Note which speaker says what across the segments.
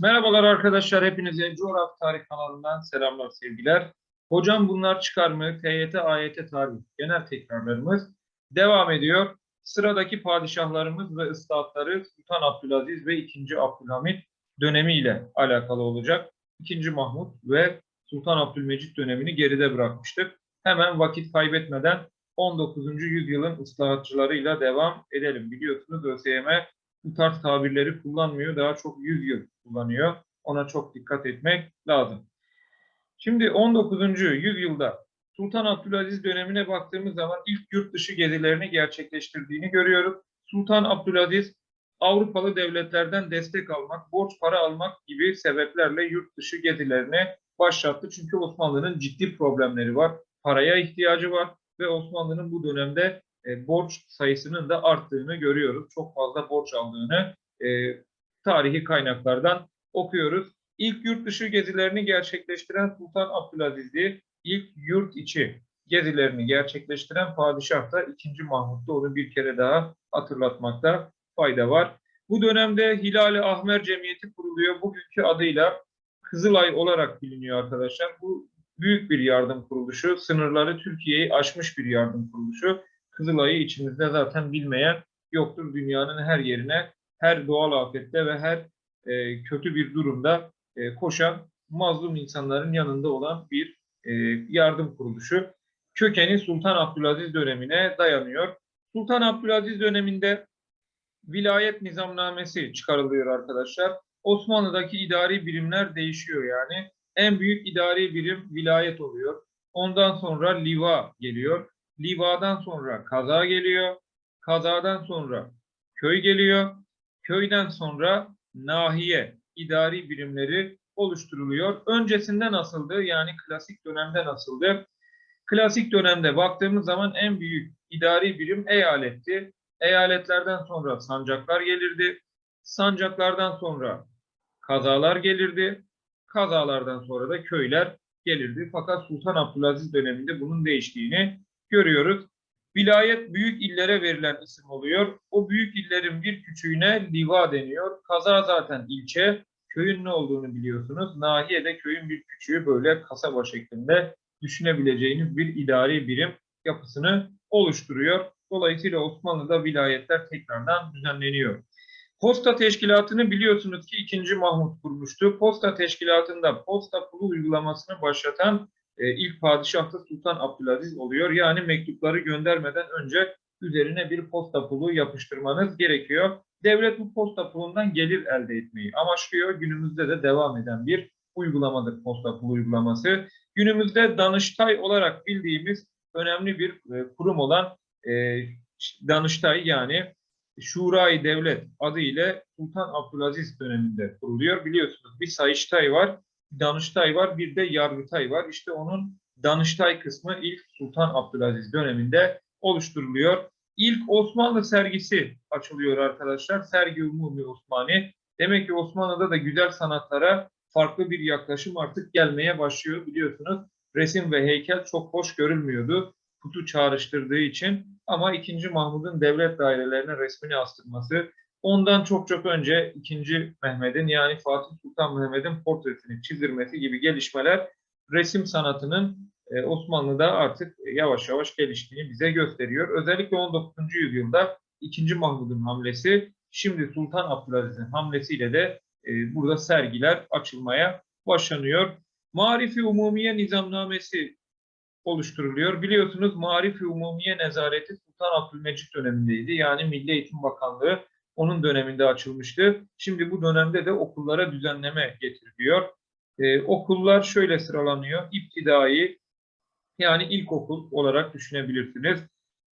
Speaker 1: Merhabalar arkadaşlar, hepinize Coğrafya Tarih kanalından selamlar, sevgiler. Hocam bunlar çıkar mı? TYT, AYT tarih genel tekrarlarımız devam ediyor. Sıradaki padişahlarımız ve ıslahatları Sultan Abdülaziz ve 2. Abdülhamit dönemiyle alakalı olacak. 2. Mahmut ve Sultan Abdülmecit dönemini geride bırakmıştık. Hemen vakit kaybetmeden 19. yüzyılın ıslahatçılarıyla devam edelim. Biliyorsunuz ÖSYM bu tarz tabirleri kullanmıyor. Daha çok yüzyıl kullanıyor. Ona çok dikkat etmek lazım. Şimdi 19. yüzyılda Sultan Abdülaziz dönemine baktığımız zaman ilk yurt dışı gezilerini gerçekleştirdiğini görüyoruz. Sultan Abdülaziz Avrupalı devletlerden destek almak, borç para almak gibi sebeplerle yurt dışı gezilerini başlattı. Çünkü Osmanlı'nın ciddi problemleri var. Paraya ihtiyacı var ve Osmanlı'nın bu dönemde e, borç sayısının da arttığını görüyoruz. Çok fazla borç aldığını e, tarihi kaynaklardan okuyoruz. İlk yurt dışı gezilerini gerçekleştiren Sultan Abdülaziz'di. İlk yurt içi gezilerini gerçekleştiren padişah da 2. Mahmut'ta onu bir kere daha hatırlatmakta fayda var. Bu dönemde Hilal-i Ahmer Cemiyeti kuruluyor. Bugünkü adıyla Kızılay olarak biliniyor arkadaşlar. Bu büyük bir yardım kuruluşu. Sınırları Türkiye'yi aşmış bir yardım kuruluşu. Kızılay'ı içimizde zaten bilmeyen yoktur. Dünyanın her yerine, her doğal afette ve her e, kötü bir durumda e, koşan mazlum insanların yanında olan bir e, yardım kuruluşu. Kökeni Sultan Abdülaziz dönemine dayanıyor. Sultan Abdülaziz döneminde vilayet nizamnamesi çıkarılıyor arkadaşlar. Osmanlı'daki idari birimler değişiyor yani. En büyük idari birim vilayet oluyor. Ondan sonra liva geliyor. Liva'dan sonra kaza geliyor. Kazadan sonra köy geliyor. Köyden sonra nahiye idari birimleri oluşturuluyor. Öncesinde nasıldı? Yani klasik dönemde nasıldı? Klasik dönemde baktığımız zaman en büyük idari birim eyaletti. Eyaletlerden sonra sancaklar gelirdi. Sancaklardan sonra kazalar gelirdi. Kazalardan sonra da köyler gelirdi. Fakat Sultan Abdülaziz döneminde bunun değiştiğini görüyoruz. Vilayet büyük illere verilen isim oluyor. O büyük illerin bir küçüğüne liva deniyor. Kaza zaten ilçe. Köyün ne olduğunu biliyorsunuz. Nahiye de köyün bir küçüğü böyle kasaba şeklinde düşünebileceğiniz bir idari birim yapısını oluşturuyor. Dolayısıyla Osmanlı'da vilayetler tekrardan düzenleniyor. Posta teşkilatını biliyorsunuz ki 2. Mahmut kurmuştu. Posta teşkilatında posta pulu uygulamasını başlatan e, ilk padişah da Sultan Abdülaziz oluyor. Yani mektupları göndermeden önce üzerine bir posta pulu yapıştırmanız gerekiyor. Devlet bu posta pulundan gelir elde etmeyi amaçlıyor. Günümüzde de devam eden bir uygulamadır posta pulu uygulaması. Günümüzde Danıştay olarak bildiğimiz önemli bir e, kurum olan e, Danıştay yani Şurayı Devlet adı ile Sultan Abdülaziz döneminde kuruluyor. Biliyorsunuz bir Sayıştay var, Danıştay var, bir de Yargıtay var. İşte onun Danıştay kısmı ilk Sultan Abdülaziz döneminde oluşturuluyor. İlk Osmanlı sergisi açılıyor arkadaşlar. Sergi Umumi Osmani. Demek ki Osmanlı'da da güzel sanatlara farklı bir yaklaşım artık gelmeye başlıyor. Biliyorsunuz resim ve heykel çok hoş görülmüyordu. Kutu çağrıştırdığı için ama 2. Mahmud'un devlet dairelerine resmini astırması, ondan çok çok önce 2. Mehmet'in yani Fatih Sultan Mehmet'in portresini çizdirmesi gibi gelişmeler resim sanatının e, Osmanlı'da artık yavaş yavaş geliştiğini bize gösteriyor. Özellikle 19. yüzyılda 2. Mahmud'un hamlesi, şimdi Sultan Abdülaziz'in hamlesiyle de e, burada sergiler açılmaya başlanıyor. Marifi Umumiye Nizamnamesi oluşturuluyor. Biliyorsunuz Marif-i Umumiye Nezareti Sultan Abdülmecit dönemindeydi. Yani Milli Eğitim Bakanlığı onun döneminde açılmıştı. Şimdi bu dönemde de okullara düzenleme getiriliyor. Ee, okullar şöyle sıralanıyor. İptidai yani ilkokul olarak düşünebilirsiniz.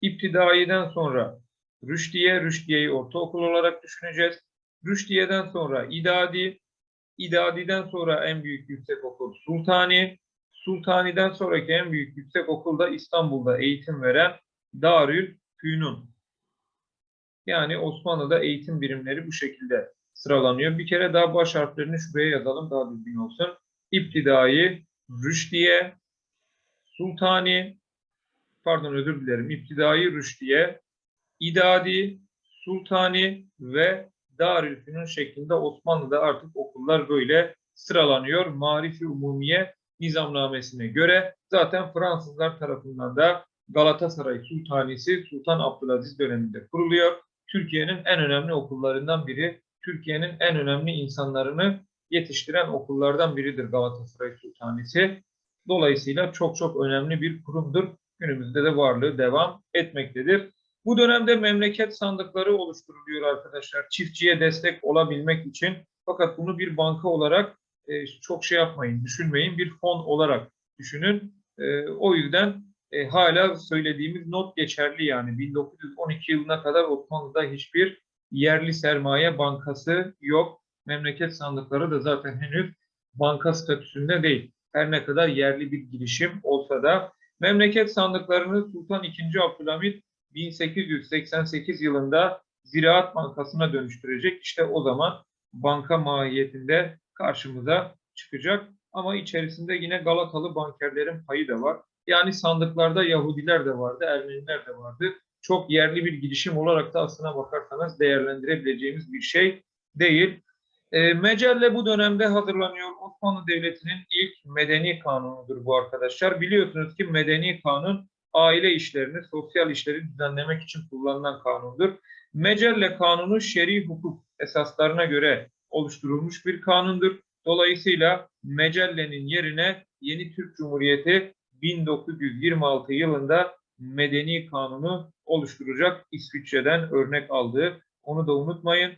Speaker 1: İptidaiden sonra Rüşdiye, Rüşdiye'yi ortaokul olarak düşüneceğiz. Rüşdiye'den sonra İdadi, İdadi'den sonra en büyük yüksek okul Sultani, Sultani'den sonraki en büyük yüksek okulda İstanbul'da eğitim veren Darül Fünun. Yani Osmanlı'da eğitim birimleri bu şekilde sıralanıyor. Bir kere daha baş harflerini şuraya yazalım daha düzgün olsun. İptidai, Rüşdiye, Sultani, pardon özür dilerim, İptidai, Rüşdiye, İdadi, Sultani ve Darülfünun şeklinde Osmanlı'da artık okullar böyle sıralanıyor. Marifi Umumiye nizamnamesine göre zaten Fransızlar tarafından da Galatasaray Sultanisi Sultan Abdülaziz döneminde kuruluyor. Türkiye'nin en önemli okullarından biri, Türkiye'nin en önemli insanlarını yetiştiren okullardan biridir Galatasaray Sultanisi. Dolayısıyla çok çok önemli bir kurumdur. Günümüzde de varlığı devam etmektedir. Bu dönemde memleket sandıkları oluşturuluyor arkadaşlar. Çiftçiye destek olabilmek için. Fakat bunu bir banka olarak e, çok şey yapmayın, düşünmeyin. Bir fon olarak düşünün. E, o yüzden e, hala söylediğimiz not geçerli yani. 1912 yılına kadar Osmanlı'da hiçbir yerli sermaye bankası yok. Memleket sandıkları da zaten henüz banka statüsünde değil. Her ne kadar yerli bir girişim olsa da memleket sandıklarını Sultan II. Abdülhamit 1888 yılında Ziraat Bankası'na dönüştürecek. İşte o zaman banka mahiyetinde karşımıza çıkacak. Ama içerisinde yine Galatalı bankerlerin payı da var. Yani sandıklarda Yahudiler de vardı, Ermeniler de vardı. Çok yerli bir girişim olarak da aslına bakarsanız değerlendirebileceğimiz bir şey değil. E, Mecelle bu dönemde hazırlanıyor. Osmanlı Devleti'nin ilk medeni kanunudur bu arkadaşlar. Biliyorsunuz ki medeni kanun aile işlerini, sosyal işleri düzenlemek için kullanılan kanundur. Mecelle kanunu şer'i hukuk esaslarına göre oluşturulmuş bir kanundur. Dolayısıyla Mecelle'nin yerine Yeni Türk Cumhuriyeti 1926 yılında medeni kanunu oluşturacak İsviçre'den örnek aldığı. Onu da unutmayın.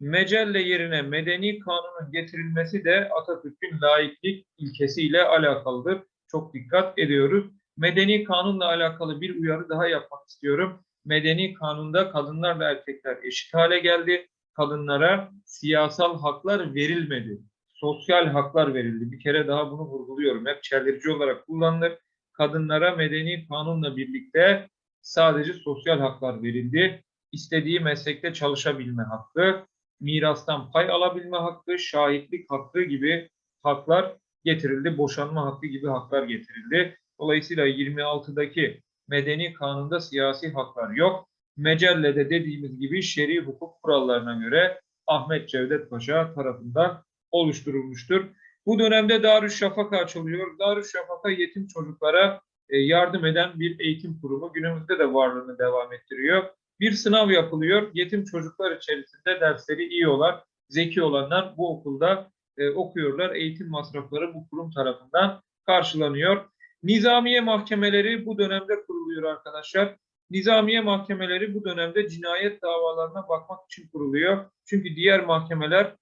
Speaker 1: Mecelle yerine medeni kanunun getirilmesi de Atatürk'ün laiklik ilkesiyle alakalıdır. Çok dikkat ediyoruz. Medeni kanunla alakalı bir uyarı daha yapmak istiyorum. Medeni kanunda kadınlarla erkekler eşit hale geldi. Kadınlara siyasal haklar verilmedi. Sosyal haklar verildi. Bir kere daha bunu vurguluyorum. Hep çeldirici olarak kullanılır. Kadınlara medeni kanunla birlikte sadece sosyal haklar verildi. İstediği meslekte çalışabilme hakkı, mirastan pay alabilme hakkı, şahitlik hakkı gibi haklar getirildi. Boşanma hakkı gibi haklar getirildi. Dolayısıyla 26'daki medeni kanunda siyasi haklar yok. Mecelle'de dediğimiz gibi şer'i hukuk kurallarına göre Ahmet Cevdet Paşa tarafından oluşturulmuştur. Bu dönemde Darüşşafaka açılıyor. Darüşşafaka yetim çocuklara e, yardım eden bir eğitim kurumu. Günümüzde de varlığını devam ettiriyor. Bir sınav yapılıyor. Yetim çocuklar içerisinde dersleri iyi olan, zeki olanlar bu okulda e, okuyorlar. Eğitim masrafları bu kurum tarafından karşılanıyor. Nizamiye mahkemeleri bu dönemde kuruluyor arkadaşlar. Nizamiye mahkemeleri bu dönemde cinayet davalarına bakmak için kuruluyor. Çünkü diğer mahkemeler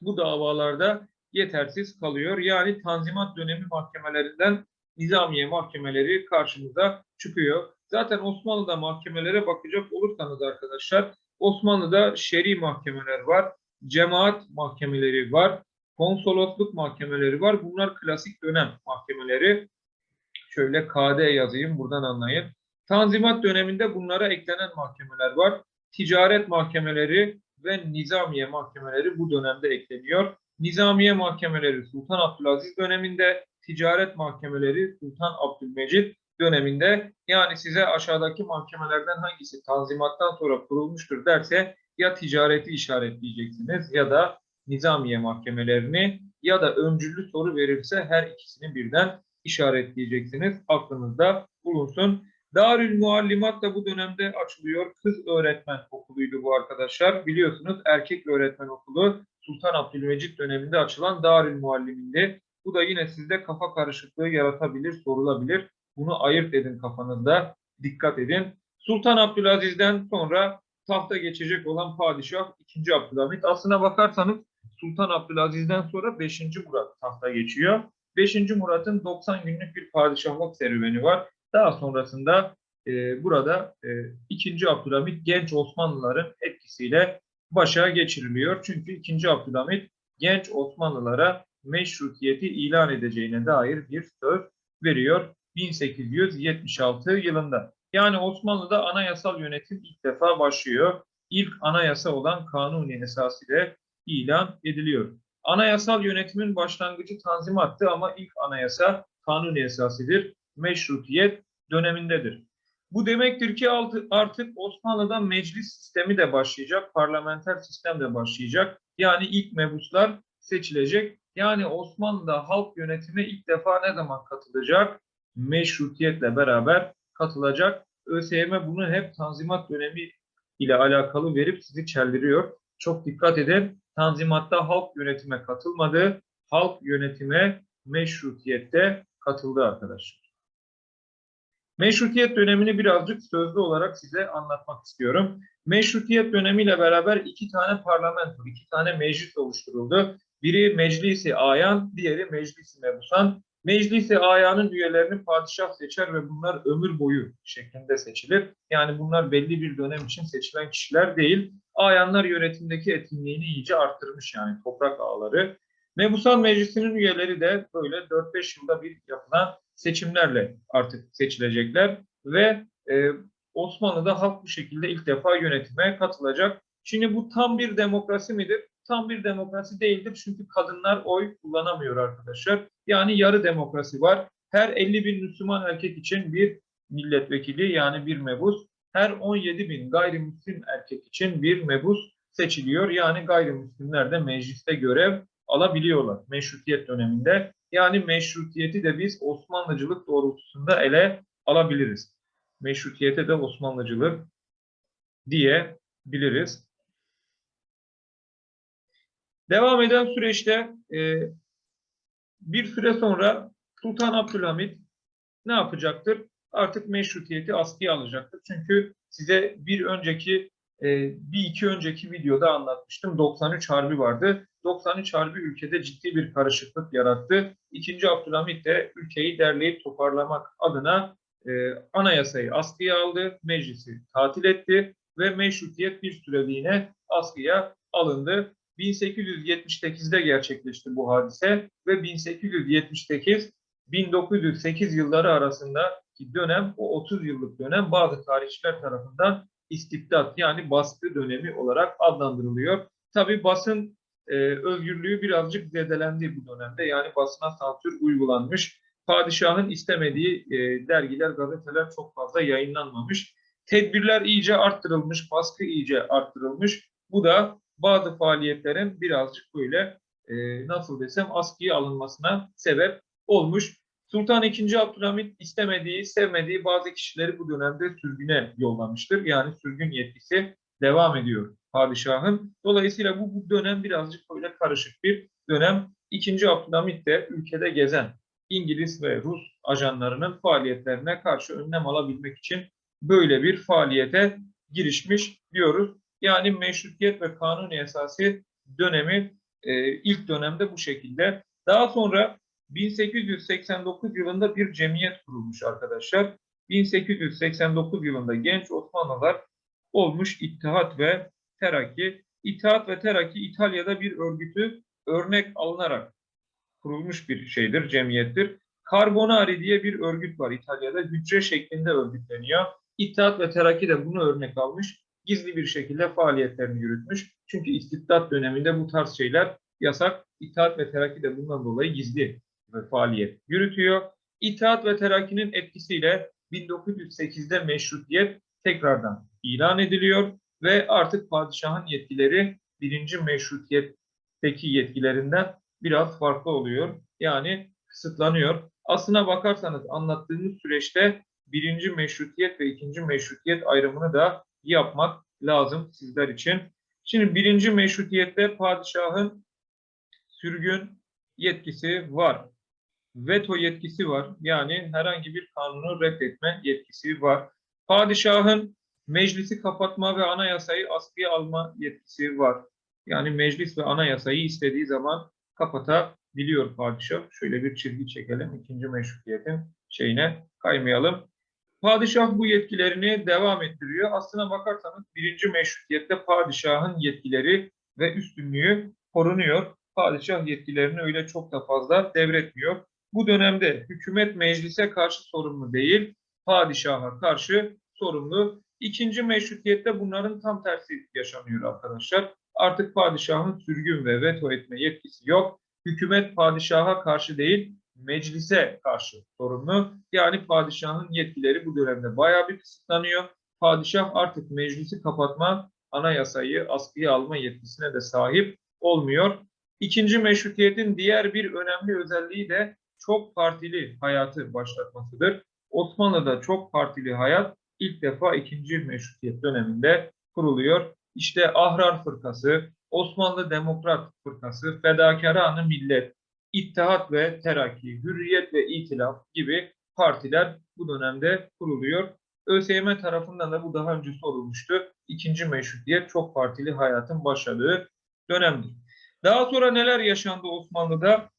Speaker 1: bu davalarda yetersiz kalıyor. Yani Tanzimat dönemi mahkemelerinden Nizamiye mahkemeleri karşımıza çıkıyor. Zaten Osmanlı'da mahkemelere bakacak olursanız arkadaşlar Osmanlı'da şer'i mahkemeler var, cemaat mahkemeleri var, konsolosluk mahkemeleri var. Bunlar klasik dönem mahkemeleri. Şöyle KD yazayım buradan anlayın. Tanzimat döneminde bunlara eklenen mahkemeler var. Ticaret mahkemeleri ve nizamiye mahkemeleri bu dönemde ekleniyor. Nizamiye mahkemeleri Sultan Abdülaziz döneminde, ticaret mahkemeleri Sultan Abdülmecid döneminde. Yani size aşağıdaki mahkemelerden hangisi tanzimattan sonra kurulmuştur derse ya ticareti işaretleyeceksiniz ya da nizamiye mahkemelerini ya da öncüllü soru verirse her ikisini birden işaretleyeceksiniz. Aklınızda bulunsun. Darül Muallimat da bu dönemde açılıyor. Kız öğretmen okuluydu bu arkadaşlar. Biliyorsunuz erkek öğretmen okulu Sultan Abdülmecit döneminde açılan Darül Muallimindi. Bu da yine sizde kafa karışıklığı yaratabilir, sorulabilir. Bunu ayırt edin kafanızda. Dikkat edin. Sultan Abdülaziz'den sonra tahta geçecek olan padişah 2. Abdülhamit. Aslına bakarsanız Sultan Abdülaziz'den sonra 5. Murat tahta geçiyor. 5. Murat'ın 90 günlük bir padişahlık serüveni var. Daha sonrasında e, burada e, 2. Abdülhamit genç Osmanlıların etkisiyle başa geçiriliyor. Çünkü 2. Abdülhamit genç Osmanlılara meşrutiyeti ilan edeceğine dair bir söz veriyor 1876 yılında. Yani Osmanlı'da anayasal yönetim ilk defa başlıyor. İlk anayasa olan Kanuni Esası ile ilan ediliyor. Anayasal yönetimin başlangıcı Tanzimat'tı ama ilk anayasa Kanuni Esası'dır. Meşrutiyet dönemindedir. Bu demektir ki artık Osmanlı'da meclis sistemi de başlayacak, parlamenter sistem de başlayacak. Yani ilk mebuslar seçilecek. Yani Osmanlı'da halk yönetimi ilk defa ne zaman katılacak? Meşrutiyetle beraber katılacak. ÖSYM bunu hep Tanzimat dönemi ile alakalı verip sizi çeldiriyor. Çok dikkat edin. Tanzimat'ta halk yönetime katılmadı. Halk yönetime meşrutiyette katıldı arkadaşlar. Meşrutiyet dönemini birazcık sözlü olarak size anlatmak istiyorum. Meşrutiyet dönemiyle beraber iki tane parlamento, iki tane meclis oluşturuldu. Biri Meclisi Ayan, diğeri Meclisi Mebusan. Meclisi Ayan'ın üyelerini padişah seçer ve bunlar ömür boyu şeklinde seçilir. Yani bunlar belli bir dönem için seçilen kişiler değil. Ayanlar yönetimdeki etkinliğini iyice arttırmış yani toprak ağları. Mebusan Meclisi'nin üyeleri de böyle 4-5 yılda bir yapılan seçimlerle artık seçilecekler ve e, Osmanlı'da halk bu şekilde ilk defa yönetime katılacak. Şimdi bu tam bir demokrasi midir? Tam bir demokrasi değildir çünkü kadınlar oy kullanamıyor arkadaşlar. Yani yarı demokrasi var. Her 50 bin Müslüman erkek için bir milletvekili yani bir mebus, her 17 bin gayrimüslim erkek için bir mebus seçiliyor. Yani gayrimüslimler de mecliste görev alabiliyorlar meşrutiyet döneminde. Yani meşrutiyeti de biz Osmanlıcılık doğrultusunda ele alabiliriz. Meşrutiyete de Osmanlıcılık diyebiliriz. Devam eden süreçte e, bir süre sonra Sultan Abdülhamit ne yapacaktır? Artık meşrutiyeti askıya alacaktır. Çünkü size bir önceki bir iki önceki videoda anlatmıştım. 93 Harbi vardı. 93 Harbi ülkede ciddi bir karışıklık yarattı. İkinci Abdülhamit de ülkeyi derleyip toparlamak adına e, anayasayı askıya aldı, meclisi tatil etti ve meşrutiyet bir süreliğine askıya alındı. 1878'de gerçekleşti bu hadise ve 1878 1908 yılları arasındaki dönem o 30 yıllık dönem bazı tarihçiler tarafından istibdat yani baskı dönemi olarak adlandırılıyor. Tabi basın e, özgürlüğü birazcık zedelendi bu dönemde. Yani basına sansür uygulanmış. Padişahın istemediği e, dergiler, gazeteler çok fazla yayınlanmamış. Tedbirler iyice arttırılmış, baskı iyice arttırılmış. Bu da bazı faaliyetlerin birazcık böyle e, nasıl desem askıya alınmasına sebep olmuş. Sultan II. Abdülhamit istemediği, sevmediği bazı kişileri bu dönemde sürgüne yollamıştır. Yani sürgün yetkisi devam ediyor padişahın. Dolayısıyla bu, bu dönem birazcık böyle karışık bir dönem. II. Abdülhamit de ülkede gezen İngiliz ve Rus ajanlarının faaliyetlerine karşı önlem alabilmek için böyle bir faaliyete girişmiş diyoruz. Yani meşrutiyet ve kanuni esası dönemi e, ilk dönemde bu şekilde. Daha sonra 1889 yılında bir cemiyet kurulmuş arkadaşlar. 1889 yılında genç Osmanlılar olmuş İttihat ve Terakki. İttihat ve Terakki İtalya'da bir örgütü örnek alınarak kurulmuş bir şeydir, cemiyettir. Carbonari diye bir örgüt var İtalya'da. Hücre şeklinde örgütleniyor. İttihat ve Terakki de bunu örnek almış. Gizli bir şekilde faaliyetlerini yürütmüş. Çünkü istibdat döneminde bu tarz şeyler yasak. İttihat ve Terakki de bundan dolayı gizli ve faaliyet yürütüyor. İttihat ve Terakki'nin etkisiyle 1908'de meşrutiyet tekrardan ilan ediliyor ve artık padişahın yetkileri birinci meşrutiyetteki yetkilerinden biraz farklı oluyor. Yani kısıtlanıyor. Aslına bakarsanız anlattığımız süreçte birinci meşrutiyet ve ikinci meşrutiyet ayrımını da yapmak lazım sizler için. Şimdi birinci meşrutiyette padişahın sürgün yetkisi var. Veto yetkisi var. Yani herhangi bir kanunu reddetme yetkisi var. Padişahın meclisi kapatma ve anayasayı askıya alma yetkisi var. Yani meclis ve anayasayı istediği zaman kapatabiliyor padişah. Şöyle bir çizgi çekelim. ikinci meşrutiyetin şeyine kaymayalım. Padişah bu yetkilerini devam ettiriyor. Aslına bakarsanız birinci meşrutiyette padişahın yetkileri ve üstünlüğü korunuyor. Padişah yetkilerini öyle çok da fazla devretmiyor. Bu dönemde hükümet meclise karşı sorumlu değil, padişaha karşı sorumlu. İkinci meşrutiyette bunların tam tersi yaşanıyor arkadaşlar. Artık padişahın sürgün ve veto etme yetkisi yok. Hükümet padişaha karşı değil, meclise karşı sorumlu. Yani padişahın yetkileri bu dönemde bayağı bir kısıtlanıyor. Padişah artık meclisi kapatma, anayasayı askıya alma yetkisine de sahip olmuyor. İkinci meşrutiyetin diğer bir önemli özelliği de çok partili hayatı başlatmasıdır. Osmanlı'da çok partili hayat ilk defa ikinci meşrutiyet döneminde kuruluyor. İşte Ahrar Fırkası, Osmanlı Demokrat Fırkası, Fedakarı Millet, İttihat ve Terakki, Hürriyet ve İtilaf gibi partiler bu dönemde kuruluyor. ÖSYM tarafından da bu daha önce sorulmuştu. İkinci meşrutiyet çok partili hayatın başladığı dönemdir. Daha sonra neler yaşandı Osmanlı'da?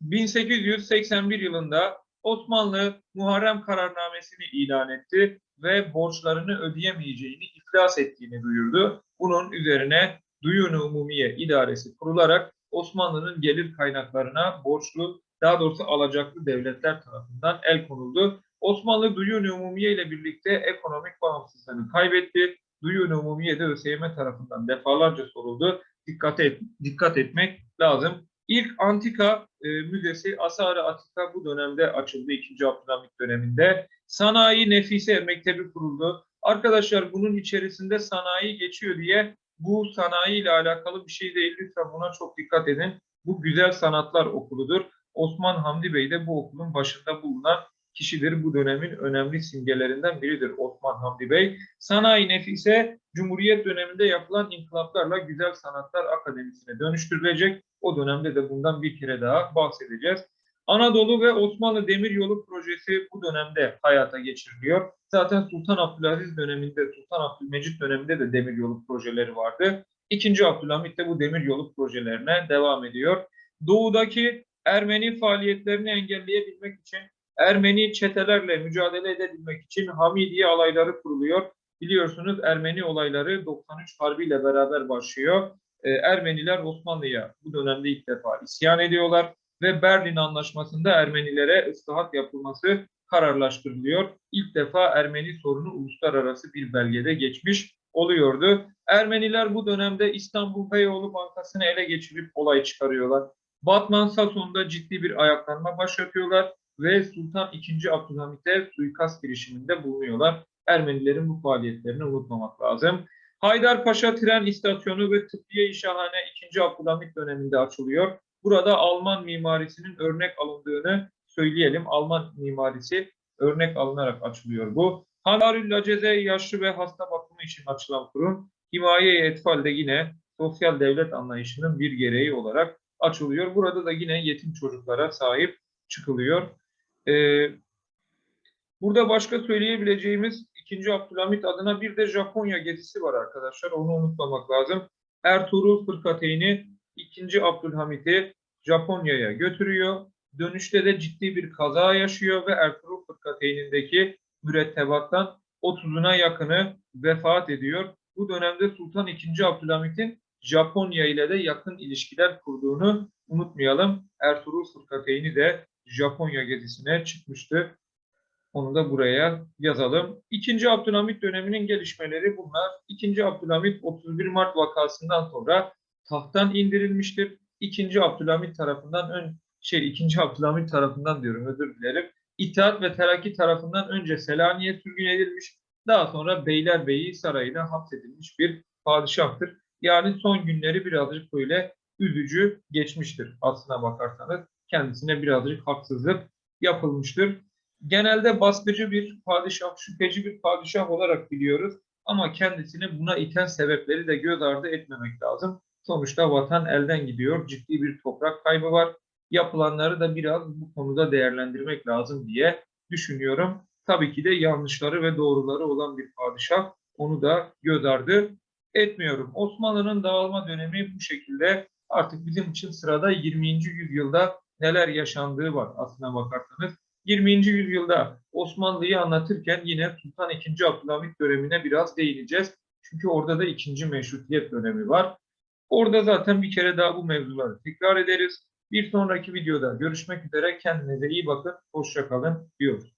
Speaker 1: 1881 yılında Osmanlı Muharrem kararnamesini ilan etti ve borçlarını ödeyemeyeceğini, iflas ettiğini duyurdu. Bunun üzerine Duyun-u Umumiye İdaresi kurularak Osmanlı'nın gelir kaynaklarına borçlu, daha doğrusu alacaklı devletler tarafından el konuldu. Osmanlı Duyun-u Umumiye ile birlikte ekonomik bağımsızlığını kaybetti. Duyun-u Umumiye de ÖSYM tarafından defalarca soruldu. Dikkat, et, dikkat etmek lazım. İlk antika e, müzesi Asar-ı Atika bu dönemde açıldı 2. Abdülhamit döneminde. Sanayi Nefise Mektebi kuruldu. Arkadaşlar bunun içerisinde sanayi geçiyor diye bu sanayi ile alakalı bir şey değil. Lütfen buna çok dikkat edin. Bu Güzel Sanatlar Okulu'dur. Osman Hamdi Bey de bu okulun başında bulunan kişidir. Bu dönemin önemli simgelerinden biridir Osman Hamdi Bey. Sanayi Nefise Cumhuriyet döneminde yapılan inkılaplarla Güzel Sanatlar Akademisi'ne dönüştürülecek. O dönemde de bundan bir kere daha bahsedeceğiz. Anadolu ve Osmanlı Demiryolu projesi bu dönemde hayata geçiriliyor. Zaten Sultan Abdülaziz döneminde, Sultan Abdülmecit döneminde de demiryolu projeleri vardı. İkinci Abdülhamit de bu demiryolu projelerine devam ediyor. Doğudaki Ermeni faaliyetlerini engelleyebilmek için, Ermeni çetelerle mücadele edebilmek için Hamidiye alayları kuruluyor. Biliyorsunuz Ermeni olayları 93 Harbi ile beraber başlıyor. Ee, Ermeniler Osmanlı'ya bu dönemde ilk defa isyan ediyorlar ve Berlin Anlaşması'nda Ermenilere ıslahat yapılması kararlaştırılıyor. İlk defa Ermeni sorunu uluslararası bir belgede geçmiş oluyordu. Ermeniler bu dönemde İstanbul Beyoğlu Bankası'nı ele geçirip olay çıkarıyorlar. Batman Sason'da ciddi bir ayaklanma başlatıyorlar ve Sultan II. Abdülhamit'e suikast girişiminde bulunuyorlar. Ermenilerin bu faaliyetlerini unutmamak lazım. Haydarpaşa tren istasyonu ve tıbbiye işhane 2. Abdülhamit döneminde açılıyor. Burada Alman mimarisinin örnek alındığını söyleyelim. Alman mimarisi örnek alınarak açılıyor bu. Hanarül Laceze yaşlı ve hasta bakımı için açılan kurum. Himaye-i Etfal de yine sosyal devlet anlayışının bir gereği olarak açılıyor. Burada da yine yetim çocuklara sahip çıkılıyor. Ee, burada başka söyleyebileceğimiz 2. Abdülhamit adına bir de Japonya gezisi var arkadaşlar. Onu unutmamak lazım. Ertuğrul Fırkateyni 2. Abdülhamit'i Japonya'ya götürüyor. Dönüşte de ciddi bir kaza yaşıyor ve Ertuğrul Fırkateyn'indeki mürettebattan 30'una yakını vefat ediyor. Bu dönemde Sultan II. Abdülhamit'in Japonya ile de yakın ilişkiler kurduğunu unutmayalım. Ertuğrul Fırkateyni de Japonya gezisine çıkmıştı. Onu da buraya yazalım. İkinci Abdülhamit döneminin gelişmeleri bunlar. İkinci Abdülhamit 31 Mart vakasından sonra tahttan indirilmiştir. İkinci Abdülhamit tarafından ön şey ikinci Abdülhamit tarafından diyorum özür dilerim. İttihat ve Terakki tarafından önce Selanik'e sürgün edilmiş. Daha sonra Beylerbeyi Sarayı'na hapsedilmiş bir padişahtır. Yani son günleri birazcık böyle üzücü geçmiştir aslına bakarsanız. Kendisine birazcık haksızlık yapılmıştır. Genelde baskıcı bir padişah, şüpheci bir padişah olarak biliyoruz. Ama kendisini buna iten sebepleri de göz ardı etmemek lazım. Sonuçta vatan elden gidiyor. Ciddi bir toprak kaybı var. Yapılanları da biraz bu konuda değerlendirmek lazım diye düşünüyorum. Tabii ki de yanlışları ve doğruları olan bir padişah. Onu da göz ardı etmiyorum. Osmanlı'nın dağılma dönemi bu şekilde. Artık bizim için sırada 20. yüzyılda neler yaşandığı var aslına bakarsanız. 20. yüzyılda Osmanlı'yı anlatırken yine Sultan II. Abdülhamit dönemine biraz değineceğiz. Çünkü orada da ikinci meşrutiyet dönemi var. Orada zaten bir kere daha bu mevzuları tekrar ederiz. Bir sonraki videoda görüşmek üzere. Kendinize iyi bakın. Hoşça kalın diyoruz.